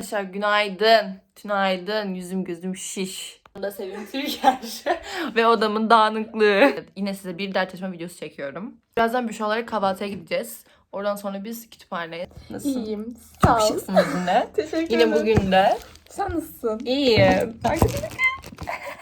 Arkadaşlar günaydın. Günaydın. Yüzüm gözüm şiş. Da Sevim Türker. Ve odamın dağınıklığı. Yine size bir dert çalışma videosu çekiyorum. Birazdan Büşralara kahvaltıya gideceğiz. Oradan sonra biz kütüphaneye. Nasılsın? İyiyim. Sağ ol. Şıksınız yine. Teşekkür Yine ederim. bugün de. Sen nasılsın? İyiyim.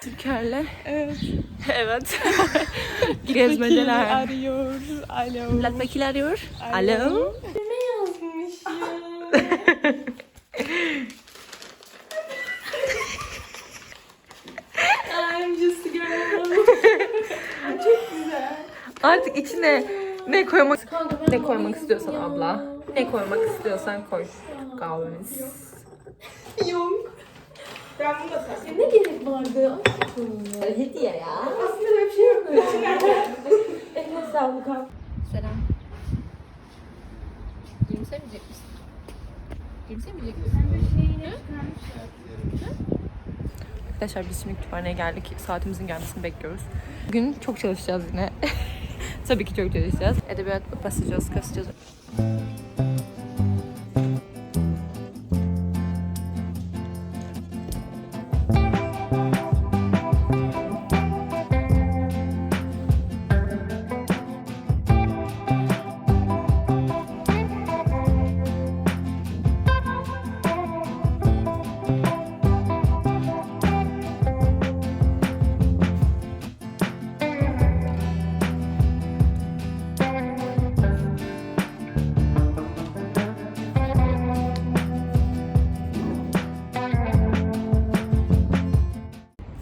Türker'le. Evet. Evet. Bekir Gezmedeler. arıyor. Alo. Milletvekili arıyor. Alo. Ne yazmış ya? I'm just a girl. Çok güzel. Artık içine ne koymak ne koymak istiyorsan abla. Ne koymak istiyorsan koy. Kahvemiz. Yok. Ben bunu da. Ne gerek vardı? Hediye ya. Aslında böyle bir şey yok. Eline sağlık abi. Selam. Gülümsemeyecek misin? Gülümsemeyecek misin? Arkadaşlar biz şimdi kütüphaneye geldik. Saatimizin gelmesini bekliyoruz. Bugün çok çalışacağız yine. Tabii ki çok çalışacağız. Edebiyat basacağız, kasacağız.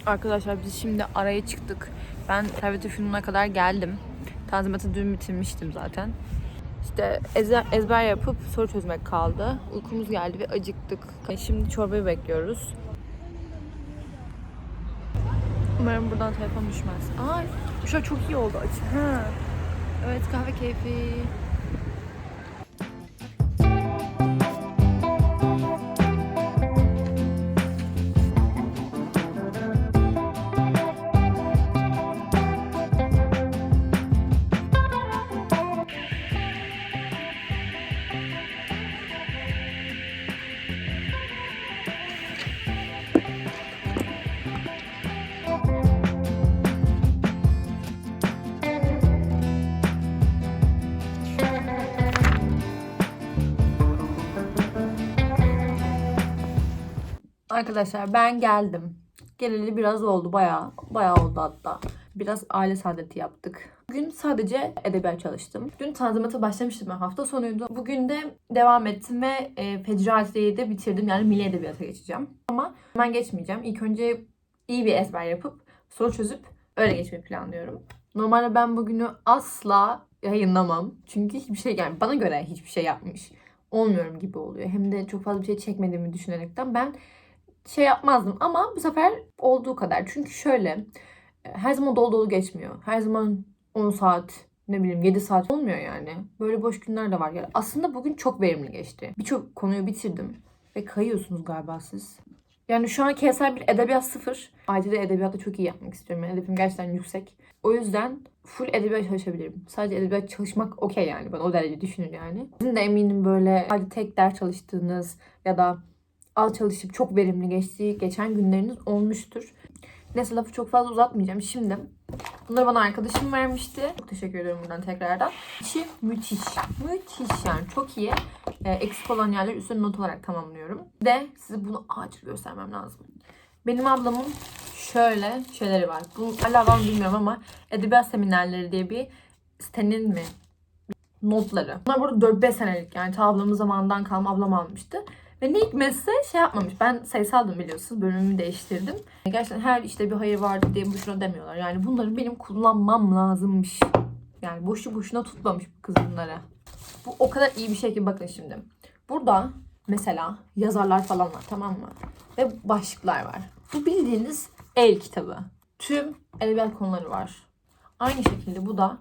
Arkadaşlar biz şimdi araya çıktık. Ben Servet Fünun'a kadar geldim. Tanzimat'ı dün bitirmiştim zaten. İşte ezber, yapıp soru çözmek kaldı. Uykumuz geldi ve acıktık. Şimdi çorbayı bekliyoruz. Umarım buradan telefon düşmez. Aa, şu an çok iyi oldu açı. Ha. Evet kahve keyfi. Arkadaşlar ben geldim. Geleli biraz oldu bayağı. Bayağı oldu hatta. Biraz aile saadeti yaptık. Bugün sadece edebiyat çalıştım. Dün tanzimata başlamıştım ben hafta sonuydu. Bugün de devam ettim ve e, Fecrati'yi de bitirdim. Yani milli edebiyata geçeceğim. Ama hemen geçmeyeceğim. İlk önce iyi bir ezber yapıp soru çözüp öyle geçmeyi planlıyorum. Normalde ben bugünü asla yayınlamam. Çünkü hiçbir şey yani bana göre hiçbir şey yapmış olmuyorum gibi oluyor. Hem de çok fazla bir şey çekmediğimi düşünerekten ben şey yapmazdım ama bu sefer olduğu kadar. Çünkü şöyle e, her zaman dolu dolu geçmiyor. Her zaman 10 saat ne bileyim 7 saat olmuyor yani. Böyle boş günler de var. Yani aslında bugün çok verimli geçti. Birçok konuyu bitirdim. Ve kayıyorsunuz galiba siz. Yani şu an KSR bir edebiyat sıfır. Ayrıca de edebiyatta çok iyi yapmak istiyorum. Yani edebiyatım gerçekten yüksek. O yüzden full edebiyat çalışabilirim. Sadece edebiyat çalışmak okey yani. Ben o derece düşünür yani. Sizin de eminim böyle hadi tek ders çalıştığınız ya da az çalışıp çok verimli geçtiği geçen günleriniz olmuştur. Neyse lafı çok fazla uzatmayacağım. Şimdi bunları bana arkadaşım vermişti. Çok teşekkür ediyorum buradan tekrardan. İçi müthiş. Müthiş yani çok iyi. Ee, eksik olan yerleri üstüne not olarak tamamlıyorum. Ve size bunu acil göstermem lazım. Benim ablamın şöyle şeyleri var. Bu hala var bilmiyorum ama Edebiyat Seminerleri diye bir sitenin mi notları. Bunlar burada 4-5 senelik yani ta ablamın zamanından kalma ablam almıştı. Ve ne hikmetse şey yapmamış. Ben sayısaldım biliyorsunuz. Bölümümü değiştirdim. Gerçekten her işte bir hayır vardı diye boşuna demiyorlar. Yani bunları benim kullanmam lazımmış. Yani boşu boşuna tutmamış kız bunları. Bu o kadar iyi bir şey ki bakın şimdi. Burada mesela yazarlar falan var tamam mı? Ve başlıklar var. Bu bildiğiniz el kitabı. Tüm edebiyat konuları var. Aynı şekilde bu da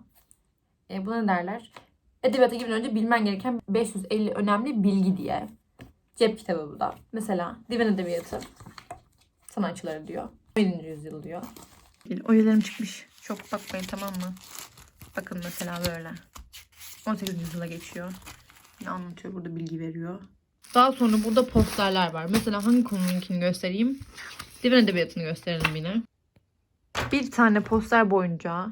e, buna ne derler? Edebiyata girmeden önce bilmen gereken 550 önemli bilgi diye. Cep kitabı bu da. Mesela Divan Edebiyatı. Sanatçıları diyor. 17. yüzyıl diyor. Oyelerim çıkmış. Çok bakmayın tamam mı? Bakın mesela böyle. 18. yüzyıla geçiyor. Ne anlatıyor burada bilgi veriyor. Daha sonra burada posterler var. Mesela hangi konununkini göstereyim? Divan Edebiyatı'nı gösterelim yine. Bir tane poster boyunca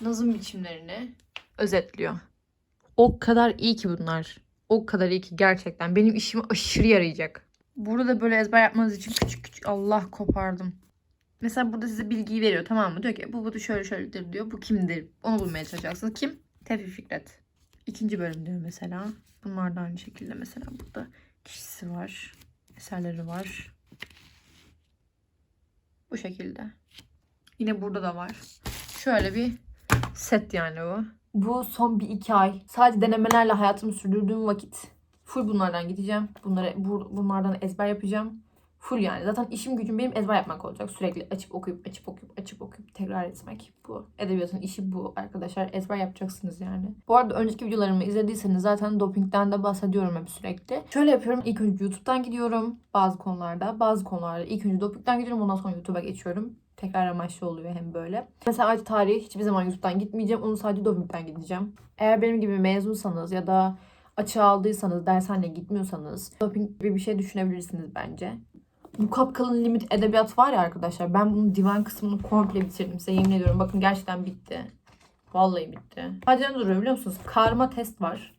nazım biçimlerini özetliyor. O kadar iyi ki bunlar. O kadar iyi ki gerçekten. Benim işime aşırı yarayacak. Burada da böyle ezber yapmanız için küçük küçük Allah kopardım. Mesela burada size bilgiyi veriyor tamam mı? Diyor ki bu bu şöyle şöyledir diyor. Bu kimdir? Onu bulmaya çalışacaksınız. Kim? Tevfik Fikret. İkinci bölüm diyor mesela. Bunlar da aynı şekilde mesela burada kişisi var. Eserleri var. Bu şekilde. Yine burada da var. Şöyle bir set yani bu. Bu son bir iki ay. Sadece denemelerle hayatımı sürdürdüğüm vakit. Full bunlardan gideceğim. Bunları bu, bunlardan ezber yapacağım. Full yani. Zaten işim gücüm benim ezber yapmak olacak. Sürekli açıp okuyup açıp okuyup açıp okuyup tekrar etmek. Bu edebiyatın işi bu arkadaşlar. Ezber yapacaksınız yani. Bu arada önceki videolarımı izlediyseniz zaten dopingden de bahsediyorum hep sürekli. Şöyle yapıyorum. İlk önce YouTube'dan gidiyorum bazı konularda. Bazı konularda ilk önce dopingden gidiyorum ondan sonra YouTube'a geçiyorum. Tekrar amaçlı oluyor hem böyle. Mesela artık tarihi hiçbir zaman YouTube'dan gitmeyeceğim. Onu sadece dopingden gideceğim. Eğer benim gibi mezunsanız ya da açığa aldıysanız, dershaneye gitmiyorsanız doping gibi bir şey düşünebilirsiniz bence. Bu kapkalın limit edebiyat var ya arkadaşlar. Ben bunun divan kısmını komple bitirdim size yemin ediyorum. Bakın gerçekten bitti. Vallahi bitti. Sadece ne duruyor biliyor musunuz? Karma test var.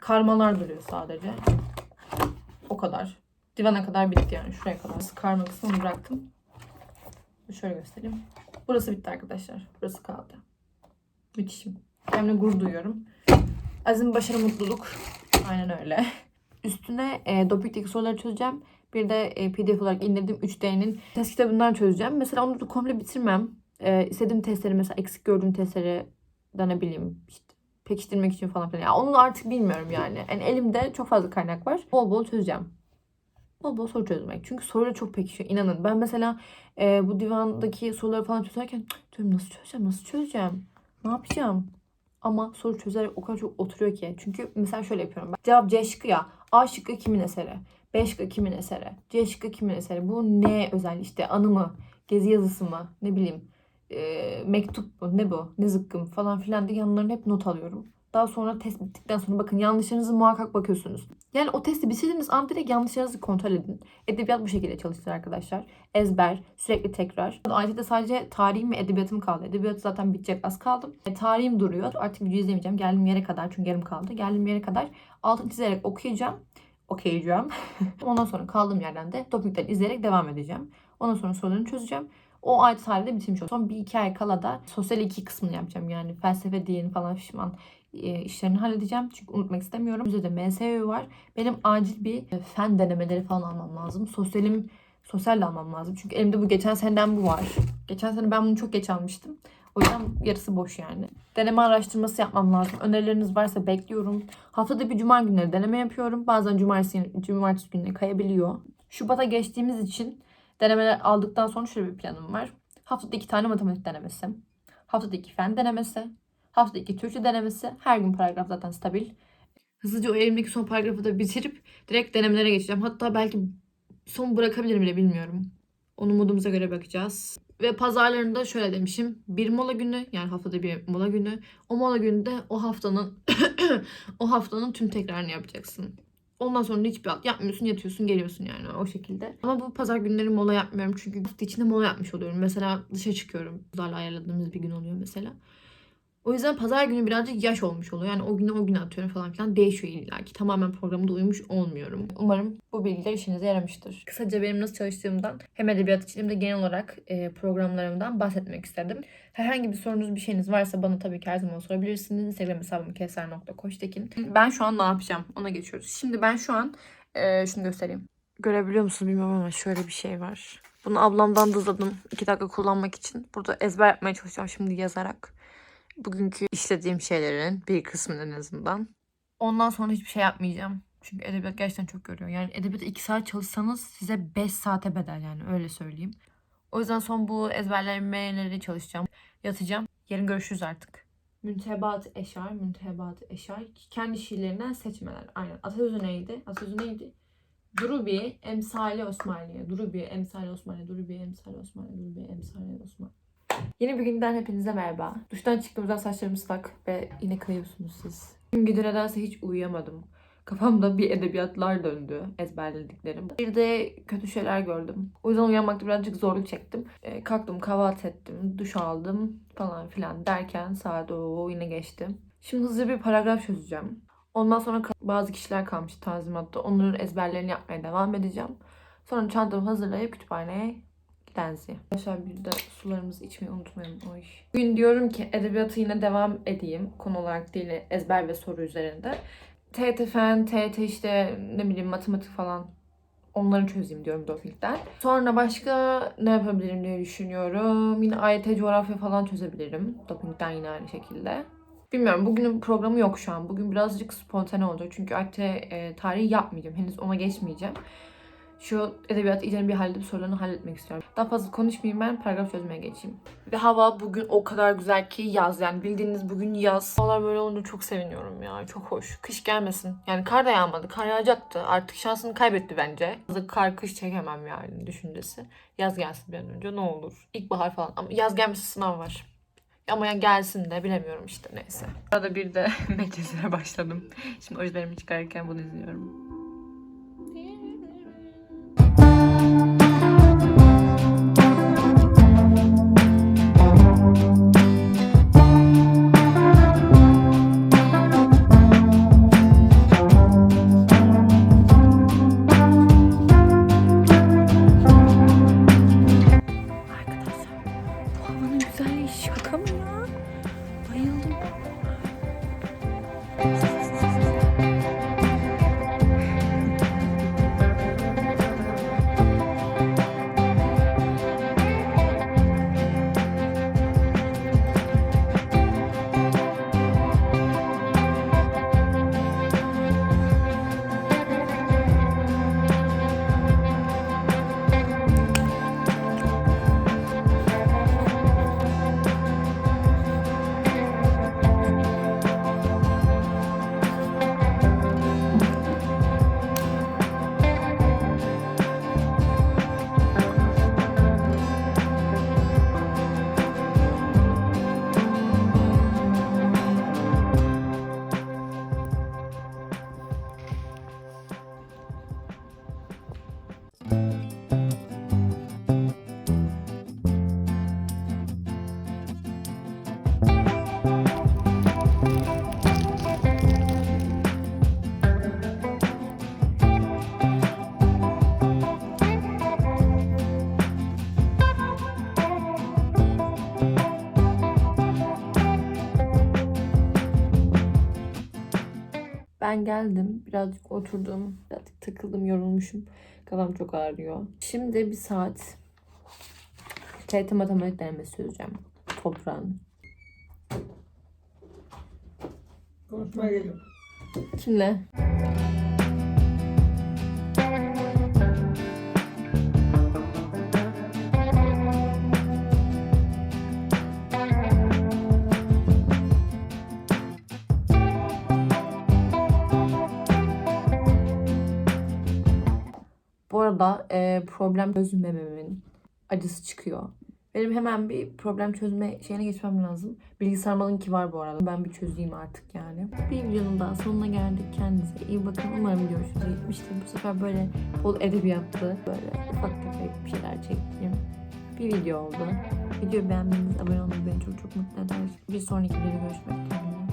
Karmalar duruyor sadece. O kadar. Divana kadar bitti yani. Şuraya kadar. Karma kısmını bıraktım. Şöyle göstereyim. Burası bitti arkadaşlar. Burası kaldı. Müthişim. Kendimle gurur duyuyorum. Azim, başarı, mutluluk. Aynen öyle. Üstüne e, Dopik'teki soruları çözeceğim. Bir de e, PDF olarak indirdiğim 3D'nin test kitabından çözeceğim. Mesela onu da komple bitirmem. E, istediğim testleri mesela eksik gördüğüm testleri ne bileyim işte pekiştirmek için falan filan. Ya onu artık bilmiyorum yani. yani. Elimde çok fazla kaynak var. Bol bol çözeceğim. Bol bol soru çözmek. Çünkü sorular çok pekişiyor. İnanın. Ben mesela e, bu divandaki soruları falan çözerken diyorum nasıl çözeceğim? Nasıl çözeceğim? Ne yapacağım? Ama soru çözerek o kadar çok oturuyor ki. Çünkü mesela şöyle yapıyorum ben. Cevap C şıkkı ya. A şıkkı kimin eseri? B şıkkı kimin eseri? C şıkkı kimin eseri? Bu ne özel işte anı mı? Gezi yazısı mı? Ne bileyim. e, mektup mu? Ne bu? Ne zıkkım falan filan diye yanlarına hep not alıyorum. Daha sonra test bittikten sonra bakın yanlışlarınızı muhakkak bakıyorsunuz. Yani o testi bitirdiğiniz an direkt yanlışlarınızı kontrol edin. Edebiyat bu şekilde çalışır arkadaşlar. Ezber, sürekli tekrar. AYT'de sadece tarihim ve edebiyatım kaldı. Edebiyat zaten bitecek az kaldım. E, tarihim duruyor. Artık video izlemeyeceğim. Geldiğim yere kadar çünkü yarım kaldı. Geldiğim yere kadar altını çizerek okuyacağım. Okuyacağım. Ondan sonra kaldığım yerden de topikten izleyerek devam edeceğim. Ondan sonra sorularını çözeceğim. O ayet halinde bitirmiş olacağım. Son bir iki ay kala da sosyal iki kısmını yapacağım. Yani felsefe, din falan pişman e, işlerini halledeceğim. Çünkü unutmak istemiyorum. Bizde de MSV var. Benim acil bir e, fen denemeleri falan almam lazım. Sosyalim sosyal almam lazım. Çünkü elimde bu geçen seneden bu var. Geçen sene ben bunu çok geç almıştım. O yüzden yarısı boş yani. Deneme araştırması yapmam lazım. Önerileriniz varsa bekliyorum. Haftada bir cuma günleri deneme yapıyorum. Bazen cumartesi, cumartesi gününe kayabiliyor. Şubat'a geçtiğimiz için denemeler aldıktan sonra şöyle bir planım var. Haftada iki tane matematik denemesi. Haftada iki fen denemesi. Haftada iki Türkçe denemesi. Her gün paragraf zaten stabil. Hızlıca o elimdeki son paragrafı da bitirip direkt denemelere geçeceğim. Hatta belki son bırakabilirim bile bilmiyorum. Onu modumuza göre bakacağız. Ve pazarlarında şöyle demişim. Bir mola günü yani haftada bir mola günü. O mola gününde o haftanın o haftanın tüm tekrarını yapacaksın. Ondan sonra hiçbir alt yapmıyorsun yatıyorsun geliyorsun yani o şekilde. Ama bu pazar günleri mola yapmıyorum çünkü hafta içinde mola yapmış oluyorum. Mesela dışa çıkıyorum. Kızlarla ayarladığımız bir gün oluyor mesela. O yüzden pazar günü birazcık yaş olmuş oluyor. Yani o günü o güne atıyorum falan filan. Değişiyor illa ki. Tamamen programda uyumuş olmuyorum. Umarım bu bilgiler işinize yaramıştır. Kısaca benim nasıl çalıştığımdan hem edebiyat için hem de genel olarak e, programlarımdan bahsetmek istedim. Herhangi bir sorunuz bir şeyiniz varsa bana tabii ki her zaman sorabilirsiniz. Instagram hesabım keser.koçtekin. Ben şu an ne yapacağım? Ona geçiyoruz. Şimdi ben şu an e, şunu göstereyim. Görebiliyor musunuz bilmiyorum ama şöyle bir şey var. Bunu ablamdan dızladım 2 dakika kullanmak için. Burada ezber yapmaya çalışacağım şimdi yazarak bugünkü işlediğim şeylerin bir kısmını en azından. Ondan sonra hiçbir şey yapmayacağım. Çünkü edebiyat gerçekten çok görüyor. Yani edebiyata 2 saat çalışsanız size 5 saate bedel yani öyle söyleyeyim. O yüzden son bu ezberlemeleri çalışacağım. Yatacağım. Yarın görüşürüz artık. Müntebat eşar, müntebat eşar. Kendi şiirlerinden seçmeler. Aynen. Atasözü neydi? Atasözü neydi? Durubi, emsali Osmaniye. Durubi, emsali Osmaniye. Durubi, emsali Osmaniye. Durubi, emsali Osmaniye. Yeni bir günden hepinize merhaba. Duştan çıktığımda saçlarım ıslak ve yine kayıyorsunuz siz. Tüm gece nedense hiç uyuyamadım. Kafamda bir edebiyatlar döndü ezberlediklerim. Bir de kötü şeyler gördüm. O yüzden uyanmakta birazcık zorluk çektim. E, kalktım kahvaltı ettim, duş aldım falan filan derken saat o yine geçti. Şimdi hızlı bir paragraf çözeceğim. Ondan sonra bazı kişiler kalmış tanzimatta. Onların ezberlerini yapmaya devam edeceğim. Sonra çantamı hazırlayıp kütüphaneye gidensi. Arkadaşlar bir de sularımızı içmeyi unutmayalım. Oy. Bugün diyorum ki edebiyatı yine devam edeyim. Konu olarak değil ezber ve soru üzerinde. TET fen, TET işte ne bileyim matematik falan onları çözeyim diyorum dopingden. Sonra başka ne yapabilirim diye düşünüyorum. Yine AYT coğrafya falan çözebilirim. Dopingden yine aynı şekilde. Bilmiyorum bugünün programı yok şu an. Bugün birazcık spontane olacak. Çünkü AYT e, tarihi yapmayacağım. Henüz ona geçmeyeceğim. Şu edebiyat iyice bir halledip sorularını halletmek istiyorum. Daha fazla konuşmayayım ben paragraf çözmeye geçeyim. Ve hava bugün o kadar güzel ki yaz yani bildiğiniz bugün yaz. Havalar böyle olunca çok seviniyorum ya çok hoş. Kış gelmesin. Yani kar da yağmadı. Kar yağacaktı. Artık şansını kaybetti bence. Yazı kar kış çekemem yani düşüncesi. Yaz gelsin bir an önce ne olur. İlkbahar falan ama yaz gelmesi sınav var. Ama ya gelsin de bilemiyorum işte neyse. Arada bir de medcezire başladım. Şimdi ojelerimi çıkarırken bunu izliyorum. Geldim. Birazcık oturdum. Birazcık takıldım, yorulmuşum. Kafam çok ağrıyor. Şimdi bir saat TET matematik denemesi çözeceğim. Toprağın. Konuşmaya geliyorum. Kimle? Arada e, problem çözmememin acısı çıkıyor. Benim hemen bir problem çözme şeyine geçmem lazım. Bilgisayarmalınki var bu arada. Ben bir çözeyim artık yani. Bir videonun daha sonuna geldik. Kendinize iyi bakın. Umarım hoşunuza gitmiştir. Bu sefer böyle bol edebiyatlı, böyle ufak tefek bir şeyler çektiğim bir video oldu. Videoyu beğendiğiniz, abone olmayı beni çok çok mutlu eder. Bir sonraki videoda görüşmek. Adios.